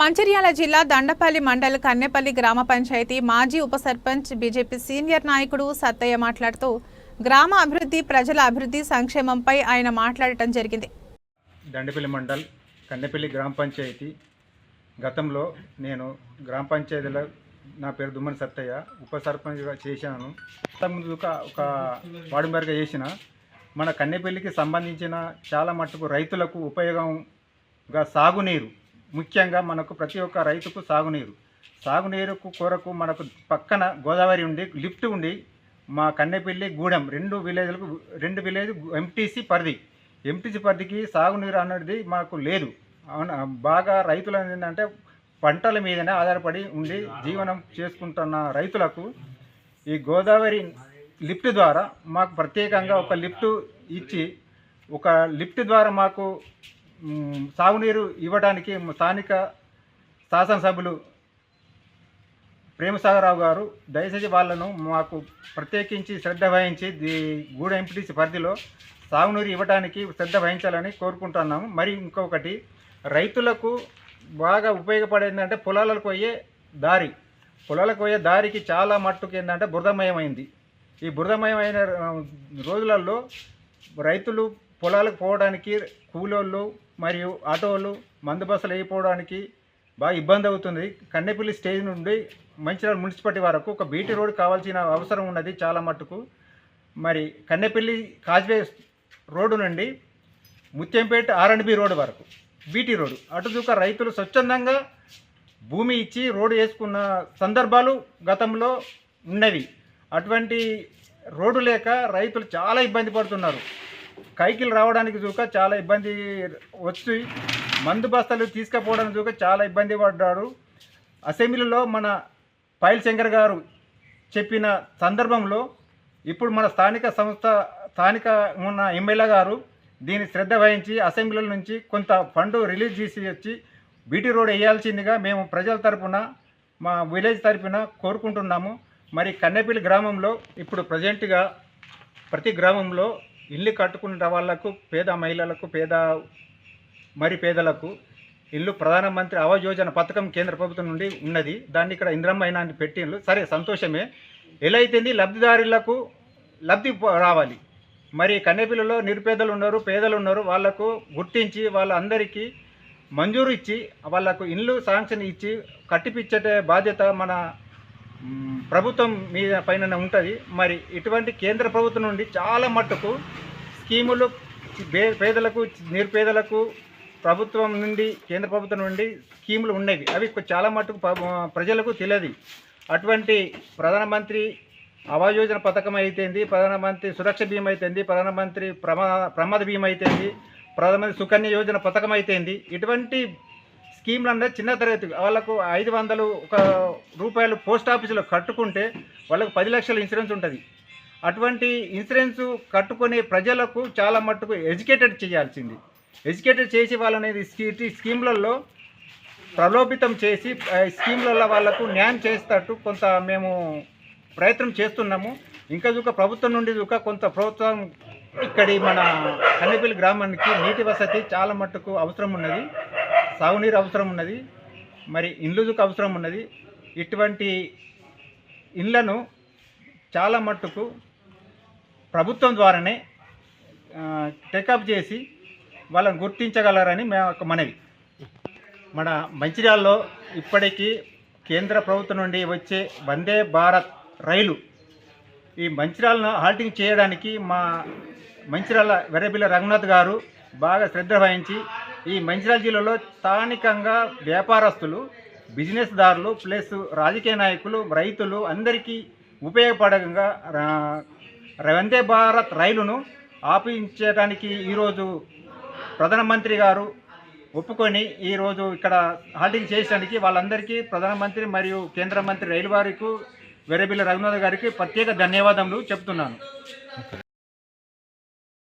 మంచిర్యాల జిల్లా దండపల్లి మండల్ కన్నెపల్లి గ్రామ పంచాయతీ మాజీ ఉప సర్పంచ్ బీజేపీ సీనియర్ నాయకుడు సత్తయ్య మాట్లాడుతూ గ్రామ అభివృద్ధి ప్రజల అభివృద్ధి సంక్షేమంపై ఆయన మాట్లాడటం జరిగింది. దండపల్లి మండల్ కన్నెపల్లి గ్రామ పంచాయతీ. గతంలో నేను గ్రామ పంచాయతీలో నా పేరు దుమ్మని సత్తయ్య ఉప సర్పంచ్గా చేశాను. ముందు ఒక ఒక చేసిన మన కన్నెపల్లికి సంబంధించిన చాలా మట్టుకు రైతులకు ఉపయోగంగా సాగునీరు ముఖ్యంగా మనకు ప్రతి ఒక్క రైతుకు సాగునీరు. సాగునీరుకు కొరకు మనకు పక్కన గోదావరి ఉండి లిఫ్ట్ ఉండి మా కన్నెపల్లి గూడెం రెండు విలేజ్లకు రెండు విలేజ్ ఎంటీసీ పరిధి. ఎంటీసీ పరిధికి సాగునీరు అన్నది మాకు లేదు. బాగా రైతులు ఏంటంటే పంటల మీదనే ఆధారపడి ఉండి జీవనం చేసుకుంటున్న రైతులకు ఈ గోదావరి లిఫ్ట్ ద్వారా మాకు ప్రత్యేకంగా ఒక లిఫ్ట్ ఇచ్చి ఒక లిఫ్ట్ ద్వారా మాకు సాగునీరు ఇవ్వడానికి స్థానిక శాసనసభ్యులు ప్రేమసాగరరావు గారు దయచేసి వాళ్ళను మాకు ప్రత్యేకించి శ్రద్ధ వహించి ది గూడ ఎంపీటీసీ పరిధిలో సాగునీరు ఇవ్వడానికి శ్రద్ధ వహించాలని కోరుకుంటున్నాము. మరి ఇంకొకటి రైతులకు బాగా ఉపయోగపడేది ఏంటంటే పొలాలకు పోయే దారి. పొలాలకు పోయే దారికి చాలా మట్టుకు ఏంటంటే బురదమయమైంది. ఈ బురదమయమైన రోజులలో రైతులు పొలాలకు పోవడానికి కూలోళ్ళు మరియు ఆటోలు మందు బస్సులు వేయిపోవడానికి బాగా ఇబ్బంది అవుతుంది. కన్నెపల్లి స్టేజ్ నుండి మంచిర్యాల మున్సిపాలిటీ వరకు ఒక బీటీ రోడ్ కావాల్సిన అవసరం ఉన్నది చాలా మట్టుకు. మరి కన్నెపల్లి కాజ్వే రోడ్డు నుండి Mutyampet R and B road వరకు బీటీ రోడ్డు అటుదూక రైతులు స్వచ్ఛందంగా భూమి ఇచ్చి రోడ్డు వేసుకున్న సందర్భాలు గతంలో ఉన్నవి. అటువంటి రోడ్డు లేక రైతులు చాలా ఇబ్బంది పడుతున్నారు. కైకిలు రావడానికి చూక చాలా ఇబ్బంది వచ్చి మందు బస్తాలు తీసుకుపోవడానికి చూక చాలా ఇబ్బంది పడ్డారు అసెంబ్లీలో మన పైల్ శంకర్ గారు చెప్పిన సందర్భంలో ఇప్పుడు మన స్థానిక సంస్థ స్థానిక ఉన్న ఎమ్మెల్యే గారు దీన్ని శ్రద్ధ వహించి అసెంబ్లీల నుంచి కొంత ఫండ్ రిలీజ్ చేసి వచ్చి బీటీ రోడ్ వేయాల్సిందిగా మేము ప్రజల తరపున మా విలేజ్ తరపున కోరుకుంటున్నాము. మరి కన్నెపల్లి గ్రామంలో ఇప్పుడు ప్రజెంట్గా ప్రతి గ్రామంలో ఇల్లు కట్టుకున్న వాళ్ళకు పేద మహిళలకు పేద మరి పేదలకు ఇల్లు ప్రధానమంత్రి ఆవాస్ యోజన పథకం కేంద్ర ప్రభుత్వం నుండి ఉన్నది. దాన్ని ఇక్కడ ఇంద్రమ్మ అయినా పెట్టిండ్రు. సరే సంతోషమే. ఎలా అయితేంది? లబ్ధిదారులకు లబ్ధి రావాలి. మరి కన్నెపిల్లలో నిరుపేదలు ఉన్నారు పేదలు ఉన్నారు. వాళ్ళకు గుర్తించి వాళ్ళందరికీ మంజూరు ఇచ్చి వాళ్ళకు ఇల్లు శాంక్షన్ ఇచ్చి కట్టిపిచ్చే బాధ్యత మన ప్రభుత్వం మీద పైన ఉంటుంది. మరి ఇటువంటి కేంద్ర ప్రభుత్వం నుండి చాలా మట్టుకు స్కీములు పేదలకు నిరుపేదలకు ప్రభుత్వం నుండి కేంద్ర ప్రభుత్వం నుండి స్కీములు ఉండేవి అవి చాలా మట్టుకు ప్రజలకు తెలియదు. అటువంటి ప్రధానమంత్రి ఆవాస్ యోజన పథకం అయితేంది ప్రధానమంత్రి సురక్ష బీమా అయితేంది ప్రధానమంత్రి ప్రమా ప్రమాద బీమా అయితేంది ప్రధానమంత్రి సుకన్య యోజన పథకం అయితేంది ఇటువంటి స్కీమ్లు అనేది చిన్న తరగతి వాళ్ళకు ఐదు వందలు ఒక రూపాయలు పోస్ట్ ఆఫీసులో కట్టుకుంటే వాళ్ళకు పది లక్షల ఇన్సూరెన్స్ ఉంటుంది. అటువంటి ఇన్సూరెన్స్ కట్టుకునే ప్రజలకు చాలా మట్టుకు ఎడ్యుకేటెడ్ చేయాల్సింది. ఎడ్యుకేటెడ్ చేసి వాళ్ళనేది స్కీ- స్కీమ్లలో ప్రలోభితం చేసి ఆ స్కీమ్లలో వాళ్ళకు న్యాయం చేసేటట్టు కొంత మేము ప్రయత్నం చేస్తున్నాము. ఇంకా చూక ప్రభుత్వం నుండి చూక కొంత ప్రోత్సాహం ఇక్కడి మన కన్నెపల్లి గ్రామానికి నీటి వసతి చాలా మట్టుకు అవసరం ఉన్నది. సాగునీరు అవసరం ఉన్నది మరి ఇండ్లుజుకు అవసరం ఉన్నది. ఇటువంటి ఇండ్లను చాలా మట్టుకు ప్రభుత్వం ద్వారానే టేకప్ చేసి వాళ్ళని గుర్తించగలరని మేము ఒక మనవి. మన మంచిర్యాలలో ఇప్పటికీ కేంద్ర ప్రభుత్వం నుండి వచ్చే వందే భారత్ రైలు ఈ మంచిర్యాలను హాల్టింగ్ చేయడానికి మా మంచిర్యాల వెర్రబిల్ల రఘునాథ్ గారు బాగా శ్రద్ధ వహించి ఈ మంచిర్యాల జిల్లాలో స్థానికంగా వ్యాపారస్తులు బిజినెస్ దారులు ప్లస్ రాజకీయ నాయకులు రైతులు అందరికీ ఉపయోగపడంగా వందే భారత్ రైలును ఆపించడానికి ఈరోజు ప్రధానమంత్రి గారు ఒప్పుకొని ఈరోజు ఇక్కడ హాల్టింగ్ చేయడానికి వాళ్ళందరికీ ప్రధానమంత్రి మరియు కేంద్ర మంత్రి రైలు వారికి వెరబిల్ల రఘునాథ్ గారికి ప్రత్యేక ధన్యవాదములు చెప్తున్నాను.